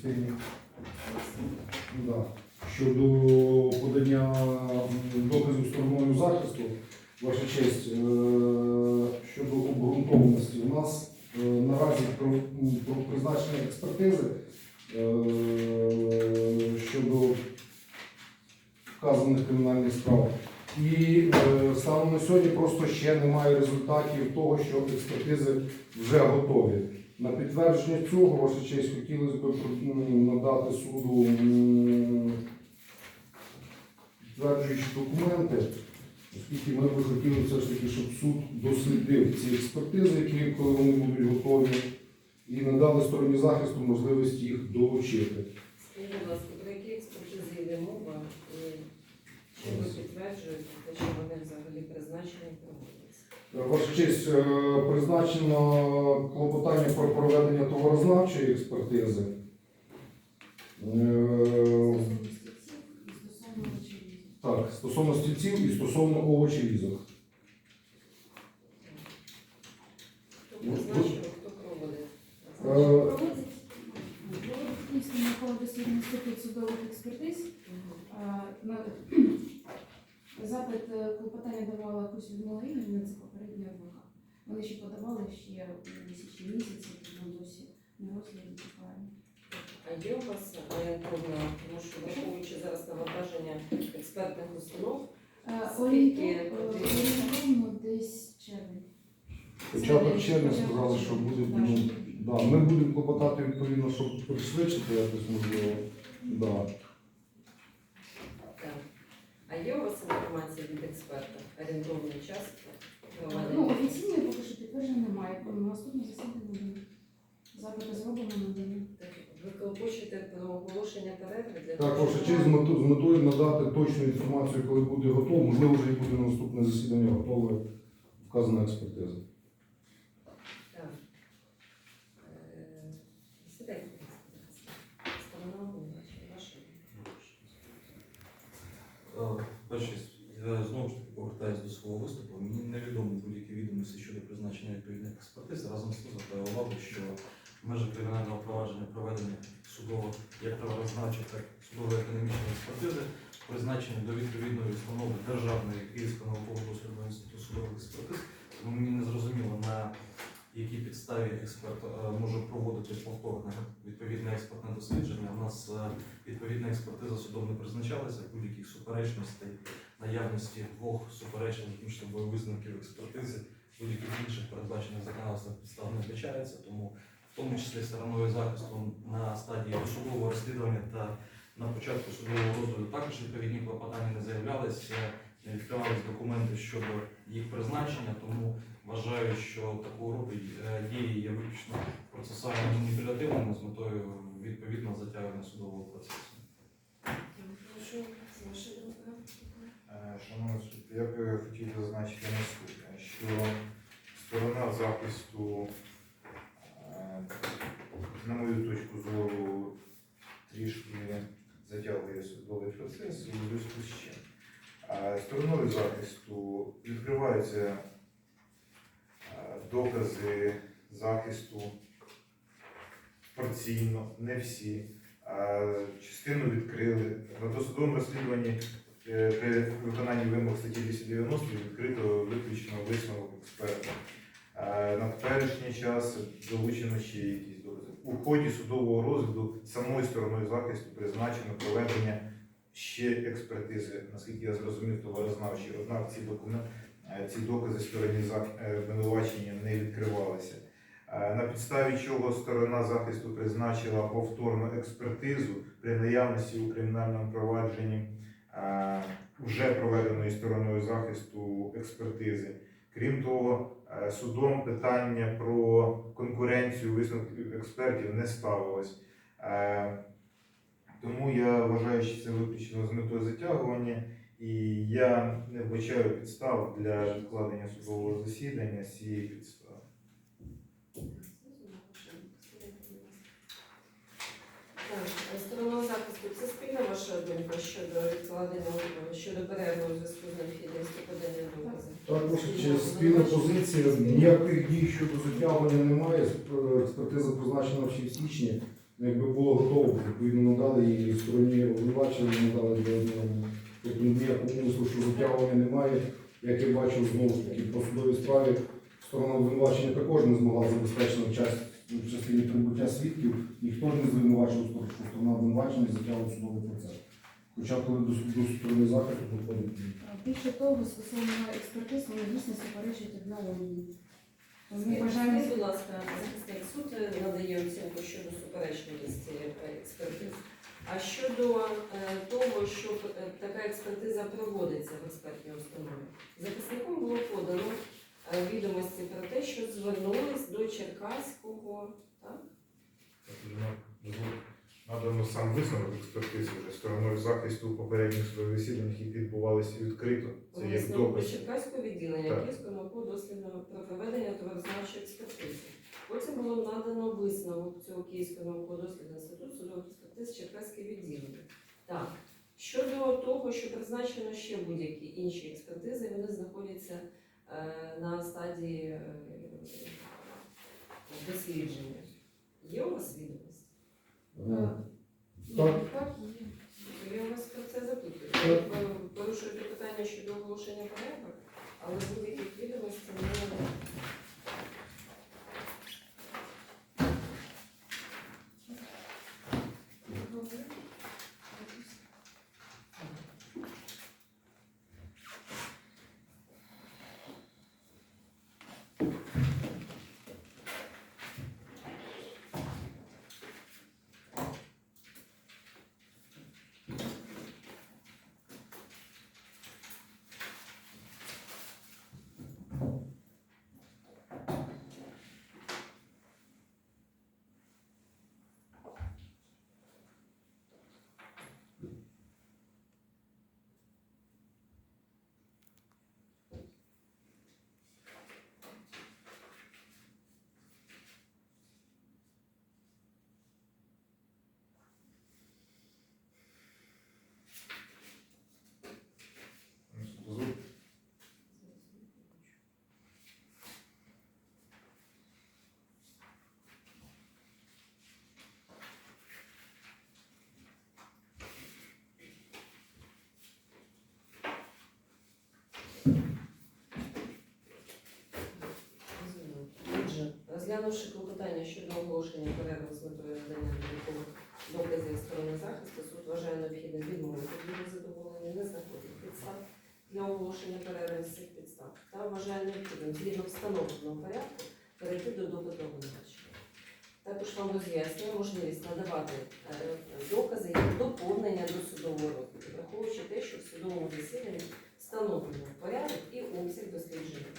частині да, щодо подання м, доказів стороною захисту, ваша честь, е, щодо обґрунтованості. У нас е, наразі про, призначення експертизи е, щодо вказаних кримінальних справ. І станом на сьогодні просто ще немає результатів того, що експертизи вже готові. На підтвердження цього, ваша честь, хотілося б надати суду підтверджуючі документи, оскільки ми би хотіли все ж таки, щоб суд дослідив ці експертизи, які коли вони будуть готові, і надали стороні захисту можливість їх долучити. Скажіть, будь ласка, про які експертизи йде мова і що ви підтверджуєте, те, що вони взагалі призначені? Ваша честь, е, призначено клопотання про проведення товарознавчої експертизи. Е, Так, стосовно стільців і стосовно овочерізок. Хто призначив, хто проводить? Е, Проводить інститут судових експертиз. Мгм. А, на- Запит е, клопотання давала Кусь Людмила Ігорівна, це адвокат. Вони ще подавали ще у місячі місяці, тому досі не розгляді чекаємо. А є у вас орієнтовно, тому що враховуючи зараз навантаження експертних установ, Е, Скільки е. Орієнтовно десь червень. Початок червня сказали, що буде. Ну, да, ми будемо клопотати відповідно, щоб пришвидшити якось можливо. Да. А є у вас інформація від експерта? Орієнтовний час Ну, проведення? офіційної поки що немає. Наступне засідання буде. Запити зроблено надані. Так, Ви клопочете про оголошення перерви для Так, того, щоб- честь з мету- з метою надати точну інформацію, коли буде готово. Можливо, вже і буде наступне засідання готове вказана експертиза. Так. Е, Сідайте, будь ласка. Сторона обвинувачення, ваша. Е, Першість, я знову ж таки повертаюся до свого виступу. Мені відомості призначення відповідних експертиз. Разом з тим увагу, що в межах кримінального провадження проведення судово як правознавчої, так судово-економічної експертизи, призначені до відповідної установи Державної Київського науково-дослідного інституту судових експертиз. Тому мені не зрозуміло, на якій підставі експерт е, може проводити повторне відповідне експертне дослідження. У нас е, Відповідна експертиза судом не призначалася, будь-яких суперечностей, наявності двох суперечних між собою висновків експертизи, будь-яких інших передбачених законодавством підстав не вбачається, тому в тому числі стороною захисту на стадії досудового розслідування та на початку судового розгляду також відповідні клопотання не заявлялися, не відкривались документи щодо їх призначення, тому вважаю, що такого роду е, дії є виключно процесуально маніпулятивними з метою відповідного затягування судового процесу. Е, Шановний суд, я б хотів зазначити наступне, що сторона захисту, е, на мою точку зору, трішки затягує судовий процес у зв'язку з чим. Стороною захисту відкриваються е, докази захисту порційно, не всі. Е, Частину відкрили. На досудовому розслідуванні При виконанні вимог статті 290 відкрито виключно висновок експерта. Е, На теперішній час долучено ще якісь докази. У ході судового розгляду самою стороною захисту призначено проведення ще експертизи, наскільки я зрозумів, товарознавчі. Однак ці документи, ці докази стороні е, обвинувачення не відкривалися. Е, На підставі чого сторона захисту призначила повторну експертизу при наявності у кримінальному провадженні е, вже проведеної стороною захисту експертизи. Крім того, е, судом питання про конкуренцію висновків експертів не ставилось. Е, Тому я вважаю, що це виключно з метою затягування, і я не вбачаю підстав для відкладення судового засідання з цієї підстави. Сторона захисту, це спільна ваша думка щодо відкладення щодо перерви у зв'язку з необхідністю доказів? Так, ваша честь, спільна позиція. Ніяких дій щодо затягування немає. Е, Експертиза призначена ще в січні. якби було готово, відповідно надали і стороні обвинувачення надали до одного. Тобто ніякого умислу, що затягування немає. Як я бачу, знову ж таки, по судовій справі сторона обвинувачення також не змогла забезпечити час в частині прибуття свідків. Ніхто не звинувачив, що сторона обвинувачення затягує судовий процес. Хоча коли до, сторони захисту доходить. Більше того, стосовно експертиз, вони дійсно суперечать одна одній. Ми вважаємо, Скажіть, будь ласка, захисник суд надає оцінку щодо суперечливості е, експертиз. А щодо е, того, що е, така експертиза проводиться в експертній установі, захисником було подано е, відомості про те, що звернулись до Черкаського так? Надано сам висновок експертизи вже стороною захисту у попередніх судових засіданнях, які відбувалися відкрито. Це як Висновок до доказ. Черкаського відділення Так. Київського дослідного про проведення товарознавчої експертизи. Потім було надано висновок цього Київського науково дослідного інституту судових експертиз Черкаське відділення. Так, щодо того, що призначено ще будь-які інші експертизи, вони знаходяться е, на стадії е, дослідження. Є у вас відомості? Е, так. Я вас про це запитую. Ви порушуєте питання щодо оголошення порядок, але Розглянувши клопотання щодо оголошення перерви з метою надання додаткових доказів сторони захисту, суд вважає необхідним відмовити від задоволення, не знаходить підстав для оголошення перерви з цих підстав та вважає необхідним згідно встановленого порядку перейти до допиту обвинувачення. Також вам роз'яснює можливість надавати е, докази як доповнення до судового розвитку, враховуючи те, що в судовому засіданні встановлено порядок і обсяг дослідження.